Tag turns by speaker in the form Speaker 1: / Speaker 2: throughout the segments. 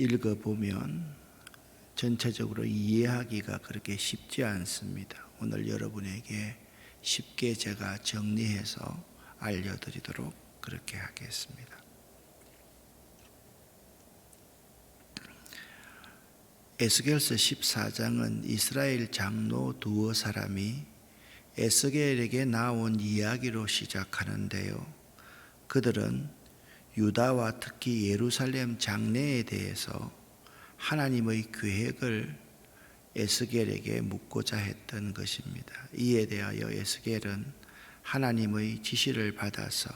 Speaker 1: 읽어보면 전체적으로 이해하기가 그렇게 쉽지 않습니다. 오늘 여러분에게 쉽게 제가 정리해서 알려드리도록 그렇게 하겠습니다. 에스겔서 14장은 이스라엘 장로 두어 사람이 에스겔에게 나온 이야기로 시작하는데요. 그들은 유다와 특히 예루살렘 장래에 대해서 하나님의 계획을 에스겔에게 묻고자 했던 것입니다. 이에 대하여 에스겔은 하나님의 지시를 받아서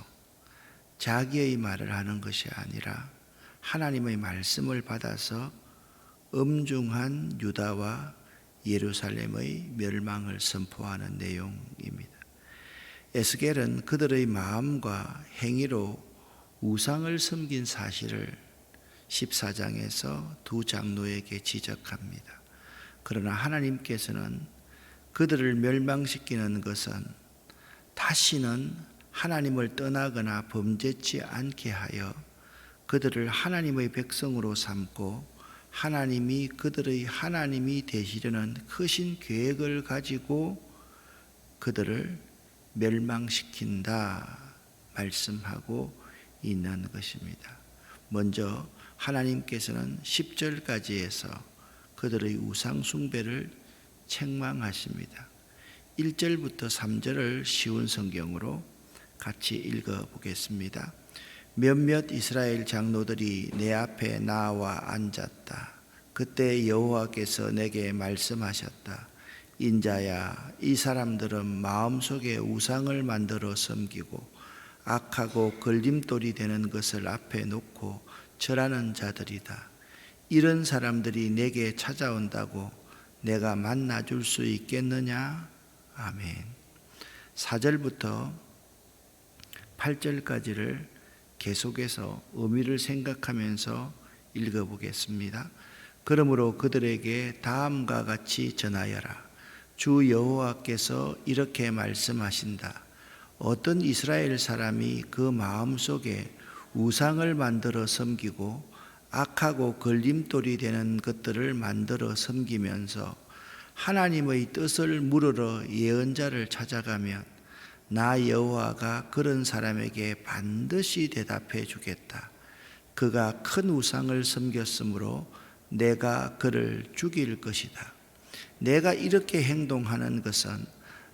Speaker 1: 자기의 말을 하는 것이 아니라 하나님의 말씀을 받아서 엄중한 유다와 예루살렘의 멸망을 선포하는 내용입니다. 에스겔은 그들의 마음과 행위로 우상을 섬긴 사실을 14장에서 두 장로에게 지적합니다. 그러나 하나님께서는 그들을 멸망시키는 것은 다시는 하나님을 떠나거나 범죄치 않게 하여 그들을 하나님의 백성으로 삼고 하나님이 그들의 하나님이 되시려는 크신 계획을 가지고 그들을 멸망시킨다 말씀하고 있는 것입니다. 먼저 하나님께서는 10절까지 해서 그들의 우상 숭배를 책망하십니다. 1절부터 3절을 쉬운 성경으로 같이 읽어 보겠습니다. 몇몇 이스라엘 장로들이 내 앞에 나와 앉았다. 그때 여호와께서 내게 말씀하셨다. 인자야, 이 사람들은 마음속에 우상을 만들어 섬기고 악하고 걸림돌이 되는 것을 앞에 놓고 절하는 자들이다. 이런 사람들이 내게 찾아온다고 내가 만나줄 수 있겠느냐? 아멘. 4절부터 8절까지를 계속해서 의미를 생각하면서 읽어보겠습니다. 그러므로 그들에게 다음과 같이 전하여라. 주 여호와께서 이렇게 말씀하신다. 어떤 이스라엘 사람이 그 마음 속에 우상을 만들어 섬기고 악하고 걸림돌이 되는 것들을 만들어 섬기면서 하나님의 뜻을 물으러 예언자를 찾아가면 나 여호와가 그런 사람에게 반드시 대답해 주겠다. 그가 큰 우상을 섬겼으므로 내가 그를 죽일 것이다. 내가 이렇게 행동하는 것은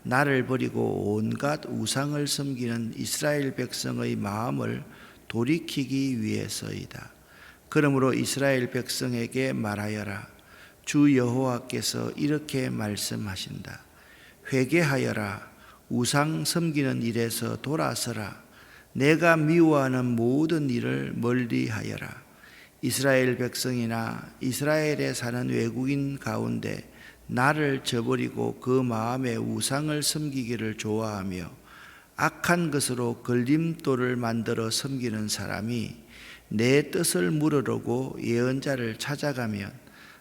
Speaker 1: 나를 버리고 온갖 우상을 섬기는 이스라엘 백성의 마음을 돌이키기 위해서이다. 그러므로 이스라엘 백성에게 말하여라. 주 여호와께서 이렇게 말씀하신다. 회개하여라. 우상 섬기는 일에서 돌아서라. 내가 미워하는 모든 일을 멀리하여라. 이스라엘 백성이나 이스라엘에 사는 외국인 가운데 나를 저버리고 그 마음에 우상을 섬기기를 좋아하며 악한 것으로 걸림돌을 만들어 섬기는 사람이 내 뜻을 물으려고 예언자를 찾아가면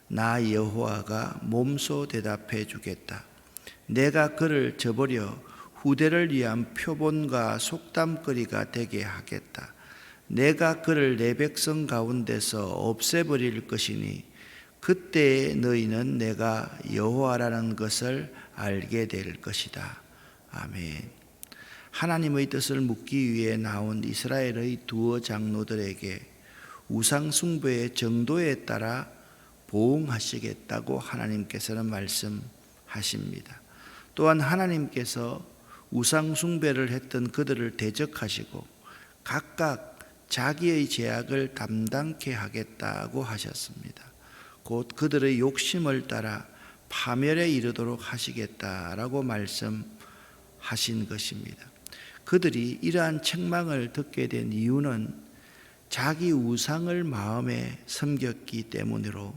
Speaker 1: 나 여호와가 몸소 대답해 주겠다. 내가 그를 저버려 후대를 위한 표본과 속담거리가 되게 하겠다. 내가 그를 내 백성 가운데서 없애버릴 것이니 그때 너희는 내가 여호와라는 것을 알게 될 것이다. 아멘. 하나님의 뜻을 묻기 위해 나온 이스라엘의 두어 장로들에게 우상 숭배의 정도에 따라 보응하시겠다고 하나님께서는 말씀하십니다. 또한 하나님께서 우상 숭배를 했던 그들을 대적하시고 각각 자기의 죄악을 담당케 하겠다고 하셨습니다. 곧 그들의 욕심을 따라 파멸에 이르도록 하시겠다라고 말씀하신 것입니다. 그들이 이러한 책망을 듣게 된 이유는 자기 우상을 마음에 섬겼기 때문으로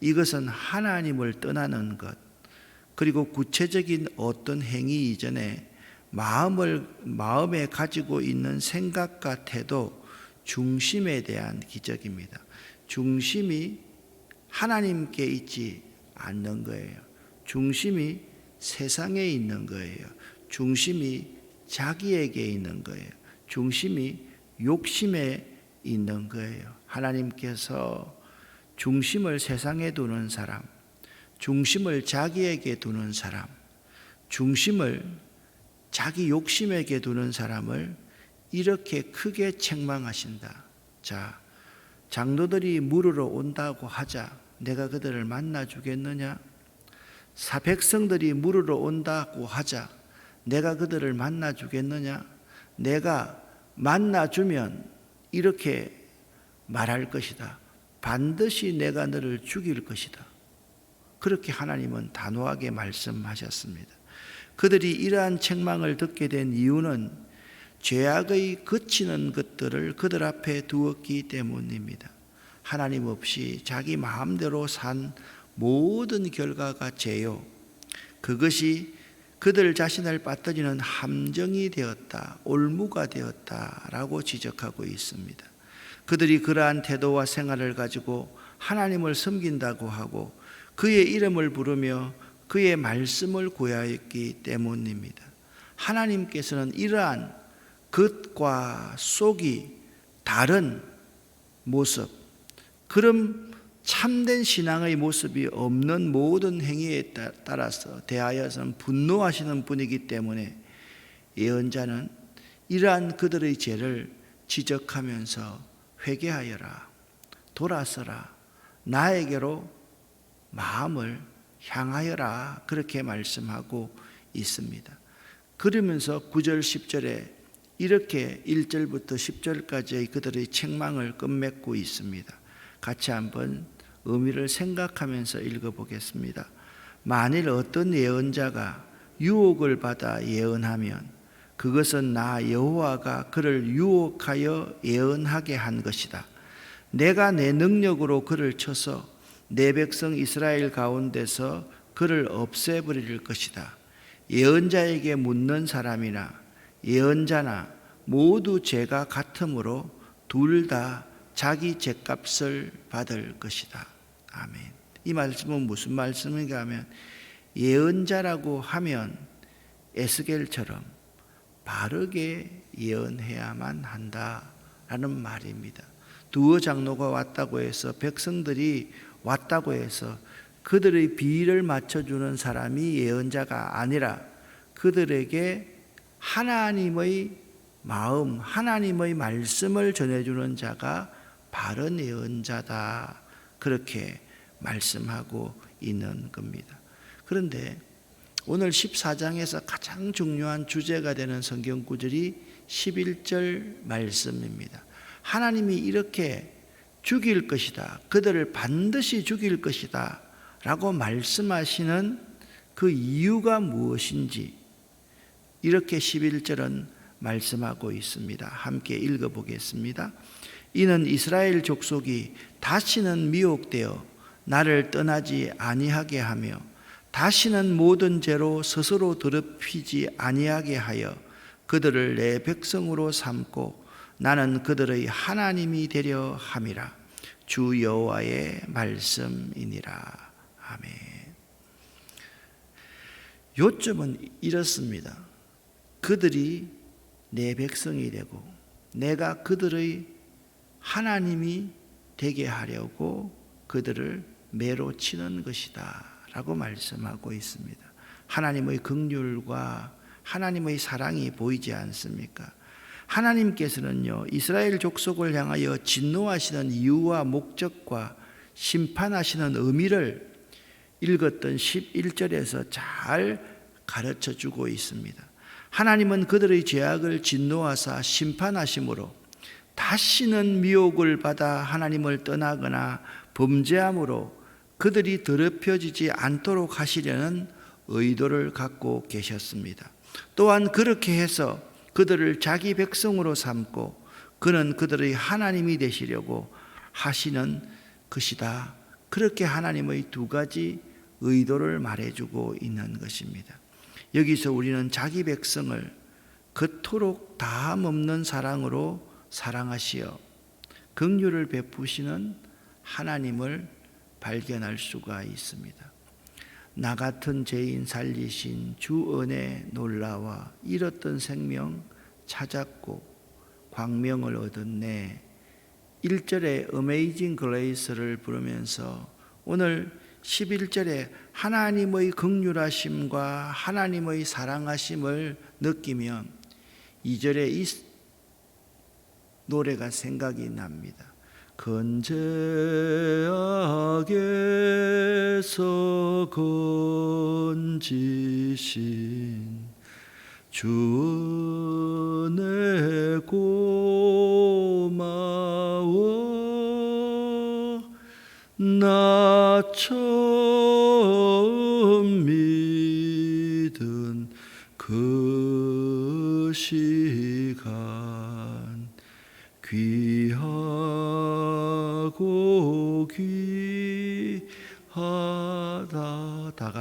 Speaker 1: 이것은 하나님을 떠나는 것, 그리고 구체적인 어떤 행위 이전에 마음을, 마음에 가지고 있는 생각과 태도, 중심에 대한 기적입니다. 중심이 하나님께 있지 않는 거예요. 중심이 세상에 있는 거예요. 중심이 자기에게 있는 거예요. 중심이 욕심에 있는 거예요. 하나님께서 중심을 세상에 두는 사람, 중심을 자기에게 두는 사람, 중심을 자기 욕심에게 두는 사람을 이렇게 크게 책망하신다. 자, 장로들이 물으러 온다고 하자. 내가 그들을 만나 주겠느냐? 사백성들이 물으러 온다고 하자. 내가 그들을 만나 주겠느냐? 내가 만나 주면 이렇게 말할 것이다. 반드시 내가 너를 죽일 것이다. 그렇게 하나님은 단호하게 말씀하셨습니다. 그들이 이러한 책망을 듣게 된 이유는 죄악의 그치는 것들을 그들 앞에 두었기 때문입니다. 하나님 없이 자기 마음대로 산 모든 결과가 죄요. 그것이 그들 자신을 빠뜨리는 함정이 되었다, 올무가 되었다라고 지적하고 있습니다. 그들이 그러한 태도와 생활을 가지고 하나님을 섬긴다고 하고 그의 이름을 부르며 그의 말씀을 구하였기 때문입니다. 하나님께서는 이러한 겉과 속이 다른 모습, 그럼 참된 신앙의 모습이 없는 모든 행위에 따라서 대하여서는 분노하시는 분이기 때문에 예언자는 이러한 그들의 죄를 지적하면서 회개하여라, 돌아서라, 나에게로 마음을 향하여라 그렇게 말씀하고 있습니다. 그러면서 9절 10절에 이렇게 1절부터 10절까지의 그들의 책망을 끝맺고 있습니다. 같이 한번 의미를 생각하면서 읽어보겠습니다. 만일 어떤 예언자가 유혹을 받아 예언하면 그것은 나 여호와가 그를 유혹하여 예언하게 한 것이다. 내가 내 능력으로 그를 쳐서 내 백성 이스라엘 가운데서 그를 없애버릴 것이다. 예언자에게 묻는 사람이나 예언자나 모두 죄가 같으므로 둘 다 자기 죄값을 받을 것이다. 아멘. 이 말씀은 무슨 말씀인가 하면 예언자라고 하면 에스겔처럼 바르게 예언해야만 한다라는 말입니다. 두어 장로가 왔다고 해서 백성들이 왔다고 해서 그들의 비를 맞춰주는 사람이 예언자가 아니라 그들에게 하나님의 마음, 하나님의 말씀을 전해주는 자가 바른 예언자다. 그렇게 말씀하고 있는 겁니다. 그런데 오늘 14장에서 가장 중요한 주제가 되는 성경 구절이 11절 말씀입니다. 하나님이 이렇게 죽일 것이다. 그들을 반드시 죽일 것이다. 라고 말씀하시는 그 이유가 무엇인지 이렇게 11절은 말씀하고 있습니다. 함께 읽어보겠습니다. 이는 이스라엘 족속이 다시는 미혹되어 나를 떠나지 아니하게 하며 다시는 모든 죄로 스스로 더럽히지 아니하게 하여 그들을 내 백성으로 삼고 나는 그들의 하나님이 되려 함이라 주 여호와의 말씀이니라 아멘. 요점은 이렇습니다. 그들이 내 백성이 되고 내가 그들의 하나님이 되게 하려고 그들을 매로 치는 것이다 라고 말씀하고 있습니다. 하나님의 긍휼과 하나님의 사랑이 보이지 않습니까? 하나님께서는요, 이스라엘 족속을 향하여 진노하시는 이유와 목적과 심판하시는 의미를 읽었던 11절에서 잘 가르쳐 주고 있습니다. 하나님은 그들의 죄악을 진노하사 심판하심으로 다시는 미혹을 받아 하나님을 떠나거나 범죄함으로 그들이 더럽혀지지 않도록 하시려는 의도를 갖고 계셨습니다. 또한 그렇게 해서 그들을 자기 백성으로 삼고 그는 그들의 하나님이 되시려고 하시는 것이다. 그렇게 하나님의 두 가지 의도를 말해주고 있는 것입니다. 여기서 우리는 자기 백성을 그토록 다함 없는 사랑으로 사랑하시어 긍휼을 베푸시는 하나님을 발견할 수가 있습니다. 나 같은 죄인 살리신 주 은혜 놀라와 잃었던 생명 찾았고 광명을 얻었네. 1절에 Amazing Grace를 부르면서 오늘 11절에 하나님의 극률하심과 하나님의 사랑하심을 느끼면 2절에 이 노래가 생각이 납니다. 건재하게서 건지신 주내 고마워 나처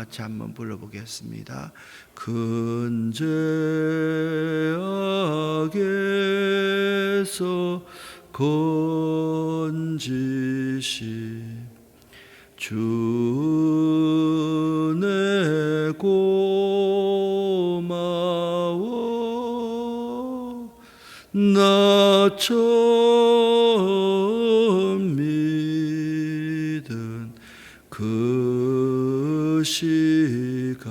Speaker 1: 같이 한번 불러보겠습니다. 근제하게서 건지시 주내 고마워 나처 시간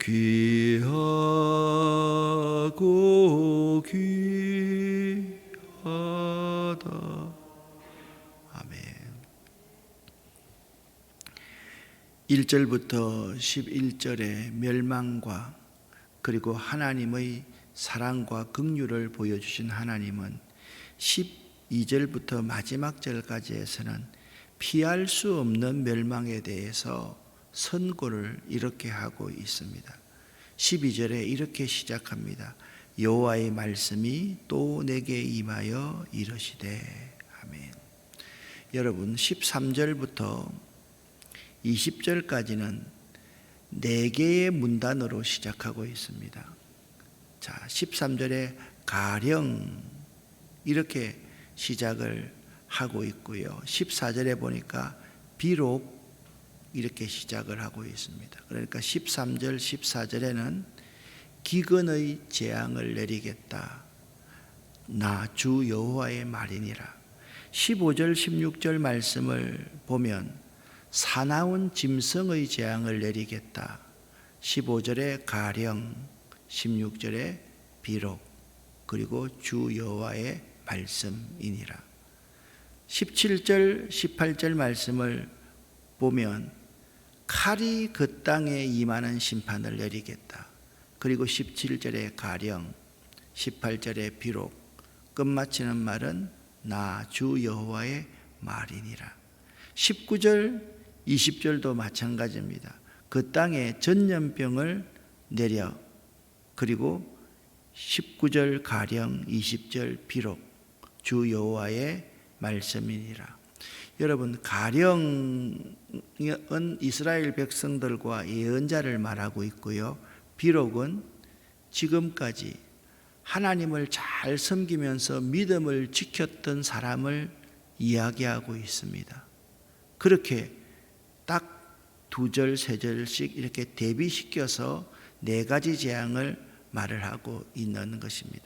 Speaker 1: 귀하고 귀하다. 아멘. 1절부터 11절의 멸망과 그리고 하나님의 사랑과 긍휼을 보여주신 하나님은 12절부터 마지막 절까지에서는 피할 수 없는 멸망에 대해서 선고를 이렇게 하고 있습니다. 12절에 이렇게 시작합니다. 여호와의 말씀이 또 내게 임하여 이르시되 아멘. 여러분 13절부터 20절까지는 네 개의 문단으로 시작하고 있습니다. 자, 13절에 가령 이렇게 시작을 하고 있고요. 14절에 보니까 비록 이렇게 시작을 하고 있습니다. 그러니까 13절, 14절에는 기근의 재앙을 내리겠다. 나 주 여호와의 말이니라. 15절, 16절 말씀을 보면 사나운 짐승의 재앙을 내리겠다. 15절에 가령, 16절에 비록, 그리고 주 여호와의 말씀이니라. 17절, 18절 말씀을 보면 칼이 그 땅에 임하는 심판을 내리겠다. 그리고 17절에 가령, 18절에 비록, 끝마치는 말은 나 주 여호와의 말이니라. 19절, 20절도 마찬가지입니다. 그 땅에 전염병을 내려 그리고 19절 가령 20절 비록 주 여호와의 말씀이니라. 여러분 가령은 이스라엘 백성들과 예언자를 말하고 있고요. 비록은 지금까지 하나님을 잘 섬기면서 믿음을 지켰던 사람을 이야기하고 있습니다. 그렇게 딱 두 절, 세 절씩 이렇게 대비시켜서 네 가지 재앙을 말을 하고 있는 것입니다.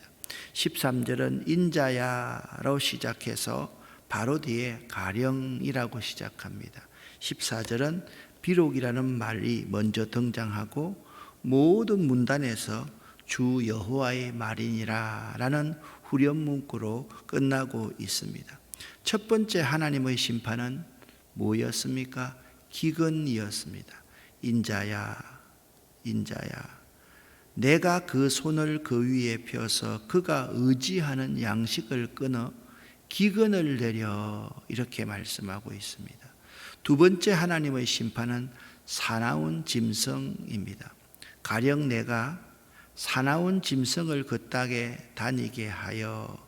Speaker 1: 13절은 인자야로 시작해서 바로 뒤에 가령이라고 시작합니다. 14절은 비록이라는 말이 먼저 등장하고 모든 문단에서 주 여호와의 말이니라라는 후렴 문구로 끝나고 있습니다. 첫 번째 하나님의 심판은 뭐였습니까? 기근이었습니다. 인자야, 인자야. 내가 그 손을 그 위에 펴서 그가 의지하는 양식을 끊어 기근을 내려 이렇게 말씀하고 있습니다. 두 번째 하나님의 심판은 사나운 짐승입니다. 가령 내가 사나운 짐승을 그 땅에 다니게 하여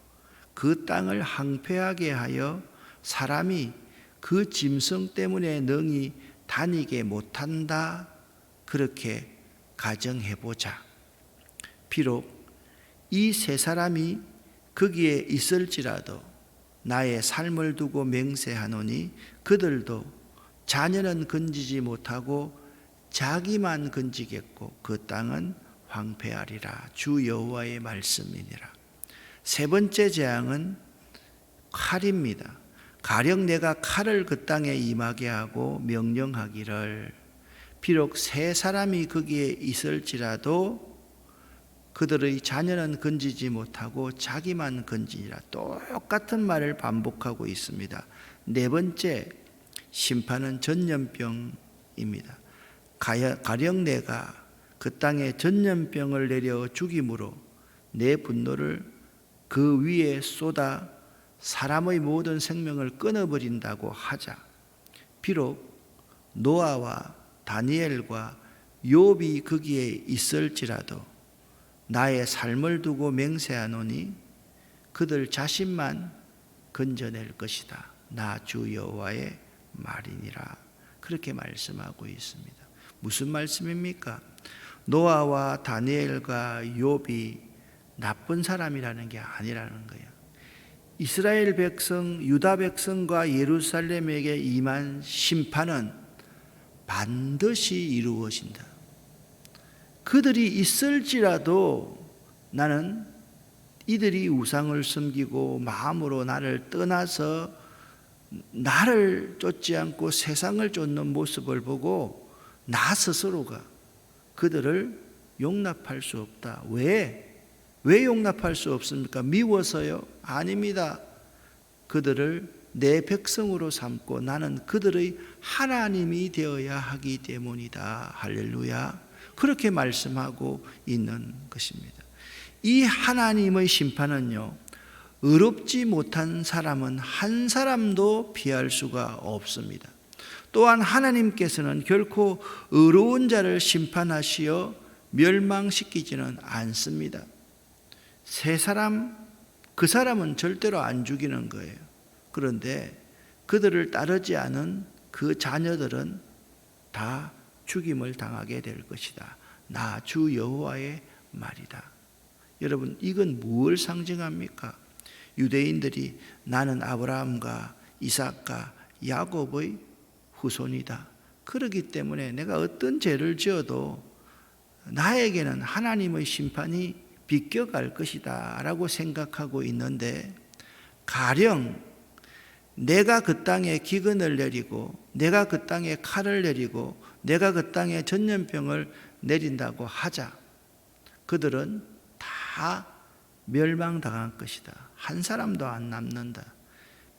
Speaker 1: 그 땅을 항폐하게 하여 사람이 그 짐승 때문에 능히 다니게 못한다 그렇게 가정해 보자. 비록 이 세 사람이 거기에 있을지라도 나의 삶을 두고 맹세하노니 그들도 자녀는 건지지 못하고 자기만 건지겠고 그 땅은 황폐하리라 주 여호와의 말씀이니라. 세 번째 재앙은 칼입니다. 가령 내가 칼을 그 땅에 임하게 하고 명령하기를 비록 세 사람이 거기에 있을지라도 그들의 자녀는 건지지 못하고 자기만 건지니라 똑같은 말을 반복하고 있습니다. 네 번째 심판은 전염병입니다. 가령 내가 그 땅에 전염병을 내려 죽임으로 내 분노를 그 위에 쏟아 사람의 모든 생명을 끊어버린다고 하자. 비록 노아와 다니엘과 욥이 거기에 있을지라도 나의 삶을 두고 맹세하노니 그들 자신만 건져낼 것이다. 나 주 여호와의 말이니라. 그렇게 말씀하고 있습니다. 무슨 말씀입니까? 노아와 다니엘과 욥이 나쁜 사람이라는 게 아니라는 거예요. 이스라엘 백성, 유다 백성과 예루살렘에게 임한 심판은 반드시 이루어진다. 그들이 있을지라도 나는 이들이 우상을 섬기고 마음으로 나를 떠나서 나를 쫓지 않고 세상을 쫓는 모습을 보고 나 스스로가 그들을 용납할 수 없다. 왜? 왜 용납할 수 없습니까? 미워서요? 아닙니다. 그들을 내 백성으로 삼고 나는 그들의 하나님이 되어야 하기 때문이다. 할렐루야. 그렇게 말씀하고 있는 것입니다. 이 하나님의 심판은요, 의롭지 못한 사람은 한 사람도 피할 수가 없습니다. 또한 하나님께서는 결코 의로운 자를 심판하시어 멸망시키지는 않습니다. 세 사람, 그 사람은 절대로 안 죽이는 거예요. 그런데 그들을 따르지 않은 그 자녀들은 다 죽임을 당하게 될 것이다. 나 주 여호와의 말이다. 여러분, 이건 무엇을 상징합니까? 유대인들이 나는 아브라함과 이삭과 야곱의 후손이다. 그러기 때문에 내가 어떤 죄를 지어도 나에게는 하나님의 심판이 비껴갈 것이다. 라고 생각하고 있는데, 가령 내가 그 땅에 기근을 내리고, 내가 그 땅에 칼을 내리고, 내가 그 땅에 전염병을 내린다고 하자. 그들은 다 멸망당할 것이다. 한 사람도 안 남는다.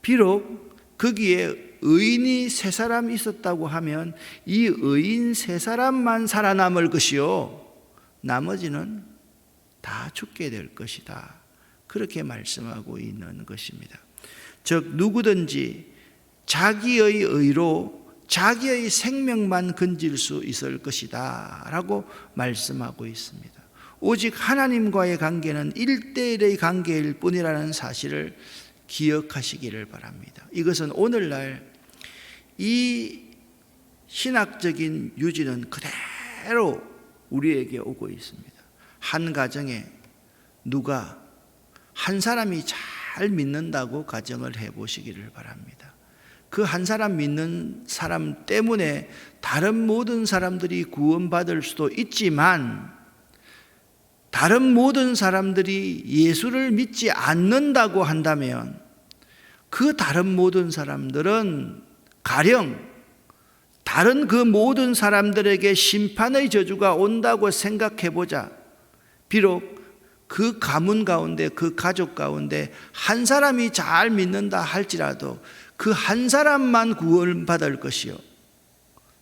Speaker 1: 비록 거기에 의인이 세 사람 있었다고 하면 이 의인 세 사람만 살아남을 것이요. 나머지는 다 죽게 될 것이다. 그렇게 말씀하고 있는 것입니다. 즉, 누구든지 자기의 의로 자기의 생명만 건질 수 있을 것이다. 라고 말씀하고 있습니다. 오직 하나님과의 관계는 일대일의 관계일 뿐이라는 사실을 기억하시기를 바랍니다. 이것은 오늘날 이 신학적인 유지는 그대로 우리에게 오고 있습니다. 한 가정에 누가 한 사람이 잘 믿는다고 가정을 해 보시기를 바랍니다. 그 한 사람 믿는 사람 때문에 다른 모든 사람들이 구원받을 수도 있지만 다른 모든 사람들이 예수를 믿지 않는다고 한다면 그 다른 모든 사람들은 가령 다른 그 모든 사람들에게 심판의 저주가 온다고 생각해 보자. 비록 그 가문 가운데 그 가족 가운데 한 사람이 잘 믿는다 할지라도 그 한 사람만 구원받을 것이요.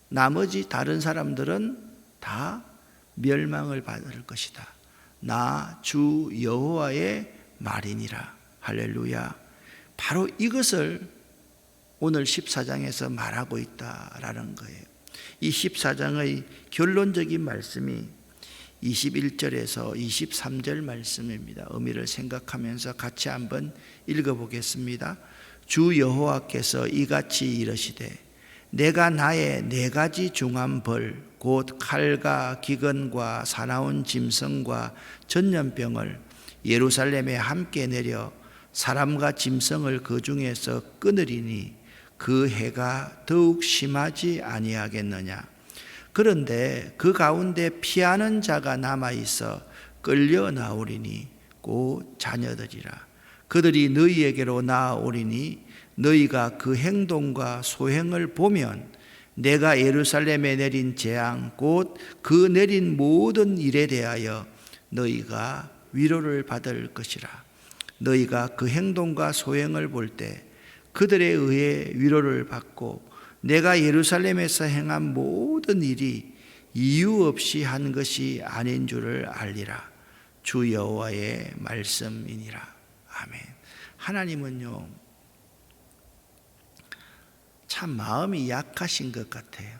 Speaker 1: 나머지 다른 사람들은 다 멸망을 받을 것이다. 나 주 여호와의 말이니라. 할렐루야. 바로 이것을 오늘 14장에서 말하고 있다라는 거예요. 이 14장의 결론적인 말씀이 21절에서 23절 말씀입니다. 의미를 생각하면서 같이 한번 읽어보겠습니다. 주 여호와께서 이같이 이르시되 내가 나의 네 가지 중한 벌, 곧 칼과 기근과 사나운 짐승과 전염병을 예루살렘에 함께 내려 사람과 짐승을 그 중에서 끊으리니 그 해가 더욱 심하지 아니하겠느냐. 그런데 그 가운데 피하는 자가 남아 있어 끌려 나오리니 곧 자녀들이라. 그들이 너희에게로 나아오리니 너희가 그 행동과 소행을 보면 내가 예루살렘에 내린 재앙 곧 그 내린 모든 일에 대하여 너희가 위로를 받을 것이라. 너희가 그 행동과 소행을 볼 때 그들에 의해 위로를 받고 내가 예루살렘에서 행한 모든 일이 이유 없이 한 것이 아닌 줄을 알리라. 주 여호와의 말씀이니라 아멘 하나님은요 참 마음이 약하신 것 같아요.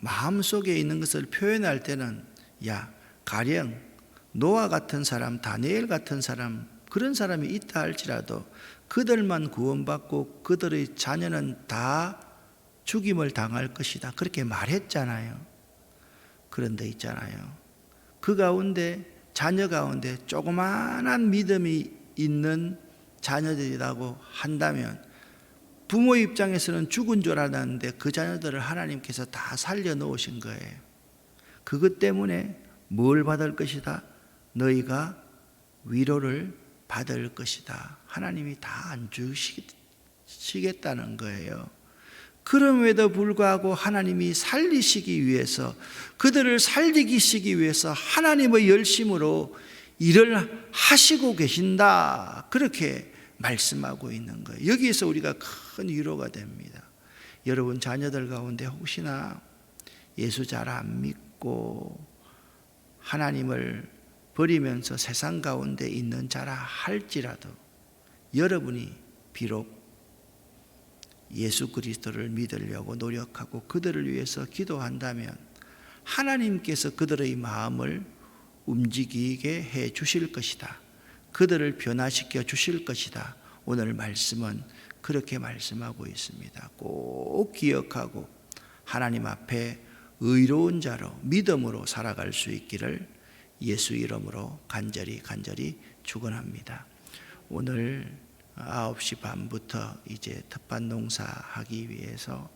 Speaker 1: 마음 속에 있는 것을 표현할 때는 야 가령 노아 같은 사람, 다니엘 같은 사람 그런 사람이 있다 할지라도 그들만 구원받고 그들의 자녀는 다 죽임을 당할 것이다. 그렇게 말했잖아요. 그런데 있잖아요. 그 가운데 자녀 가운데 조그마한 믿음이 있는 자녀들이라고 한다면 부모 입장에서는 죽은 줄 알았는데 그 자녀들을 하나님께서 다 살려 놓으신 거예요. 그것 때문에 뭘 받을 것이다? 너희가 위로를 받을 것이다. 하나님이 다 안 주시겠다는 거예요. 그럼에도 불구하고 하나님이 살리시기 위해서 그들을 살리시기 위해서 하나님의 열심으로 일을 하시고 계신다. 그렇게 말씀하고 있는 거예요. 여기에서 우리가 큰 위로가 됩니다. 여러분 자녀들 가운데 혹시나 예수 잘 안 믿고 하나님을 버리면서 세상 가운데 있는 자라 할지라도 여러분이 비록 예수 그리스도를 믿으려고 노력하고 그들을 위해서 기도한다면 하나님께서 그들의 마음을 움직이게 해 주실 것이다. 그들을 변화시켜 주실 것이다. 오늘 말씀은 그렇게 말씀하고 있습니다. 꼭 기억하고 하나님 앞에 의로운 자로 믿음으로 살아갈 수 있기를 예수 이름으로 간절히 간절히 축원합니다. 오늘 9시 반부터 이제 텃밭 농사 하기 위해서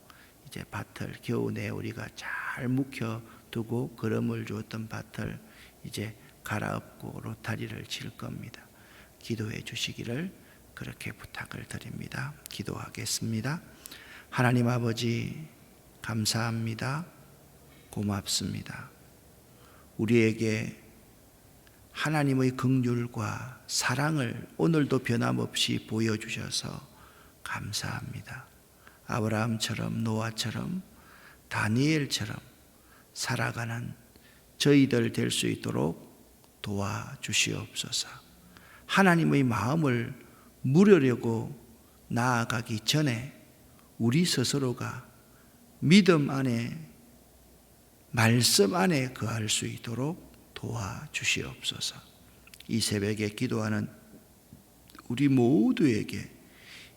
Speaker 1: 이제 밭을 겨우 내 우리가 잘 묵혀 두고 걸음을 주었던 밭을 이제 갈아엎고 로타리를 칠 겁니다. 기도해 주시기를 그렇게 부탁을 드립니다. 기도하겠습니다. 하나님 아버지 감사합니다. 고맙습니다. 우리에게 하나님의 긍휼과 사랑을 오늘도 변함없이 보여주셔서 감사합니다. 아브라함처럼 노아처럼 다니엘처럼 살아가는 저희들 될 수 있도록 도와주시옵소서. 하나님의 마음을 물으려고 나아가기 전에 우리 스스로가 믿음 안에 말씀 안에 거할 수 있도록 도와주시옵소서. 이 새벽에 기도하는 우리 모두에게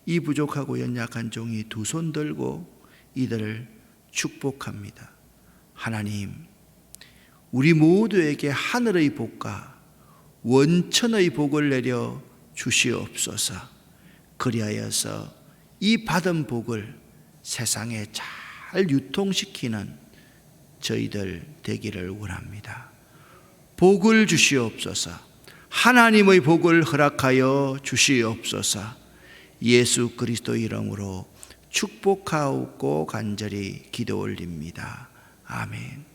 Speaker 1: 이 부족하고 연약한 종이 두 손 들고 이들을 축복합니다. 하나님, 우리 모두에게 하늘의 복과 원천의 복을 내려 주시옵소서. 그리하여서 이 받은 복을 세상에 잘 유통시키는 저희들 되기를 원합니다. 복을 주시옵소서. 하나님의 복을 허락하여 주시옵소서. 예수 그리스도 이름으로 축복하옵고 간절히 기도 올립니다. 아멘.